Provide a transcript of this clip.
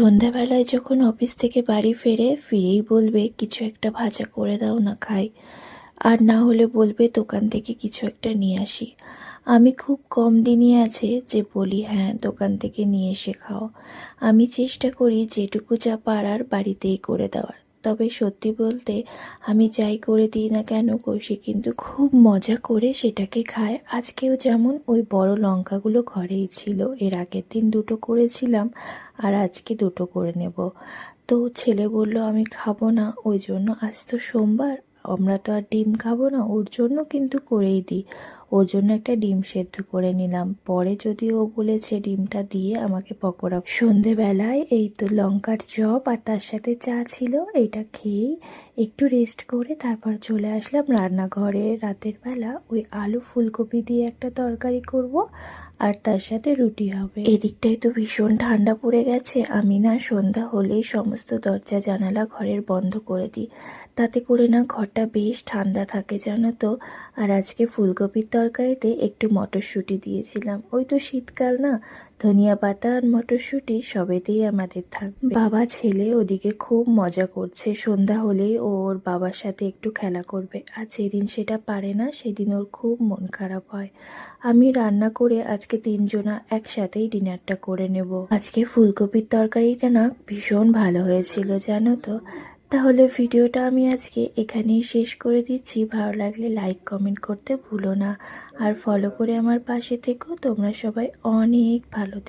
সন্ধ্যাবেলায় যখন অফিস থেকে বাড়ি ফেরে, ফিরেই বলবে, কিছু একটা ভাজা করে দাও না খাই। আর না হলে বলবে, দোকান থেকে কিছু একটা নিয়ে আসি। আমি খুব কম দিনই আছে যে বলি হ্যাঁ দোকান থেকে নিয়ে এসে খাও। আমি চেষ্টা করি যেটুকু যা পারার বাড়িতেই করে দেওয়ার। তবে সত্যি বলতে আমি যাই করে দিই না কেন কৌশিক কিন্তু খুব মজা করে সেটাকে খায়। আজকেও যেমন ওই বড় লঙ্কাগুলো ঘরেই ছিল, এর আগের দিন দুটো করেছিলাম আর আজকে দুটো করে নেব। তো ছেলে বলল, আমি খাব না, ওই জন্য আজ তো সোমবার, আমরা তো আর ডিম খাব না, ওর জন্য কিন্তু করেই দিই। ওর জন্য একটা ডিম সেদ্ধ করে নিলাম। পরে যদি ও বলেছে ডিমটা দিয়ে আমাকে পকোড়া সন্ধেবেলায় এই তো লঙ্কার চপ আর তার সাথে চা ছিল এইটা খেয়েই একটু রেস্ট করে তারপর চলে আসলাম রান্নাঘরে। রাতের বেলা ওই আলু ফুলকপি দিয়ে একটা তরকারি করব আর তার সাথে রুটি হবে। এদিকটায় তো ভীষণ ঠান্ডা পড়ে গেছে। আমি না সন্ধ্যা হলেই সমস্ত দরজা জানালা ঘরের বন্ধ করে দিই। তাতে করে না ঘরটা বেশ ঠান্ডা থাকে জানো তো। আর আজকে ফুলকপির তরকারিতে একটু মটরশুঁটি দিয়েছিলাম। ওই তো শীতকাল না? ধনিয়া পাতা আর মটরশুঁটি সবেতেই আমাদের থাকবে। বাবা ছেলে ওদিকে খুব মজা করছে। সন্ধ্যা হলেই ওর বাবার সাথে একটু খেলা করবে। আর যেদিন সেটা পারে না, সেদিন ওর খুব মন খারাপ হয়। আমি রান্না করে আজকে তিনজনা একসাথেই ডিনারটা করে নেব। আজকে ফুলকপির তরকারিটা না ভীষণ ভালো হয়েছিল, জানো তো? তাহলে ভিডিওটা আমি আজকে এখানেই শেষ করে দিচ্ছি। ভালো লাগলে লাইক কমেন্ট করতে ভুলো না। আর ফলো করে আমার পাশে থেকো। তোমরা সবাই অনেক ভালো থেকো।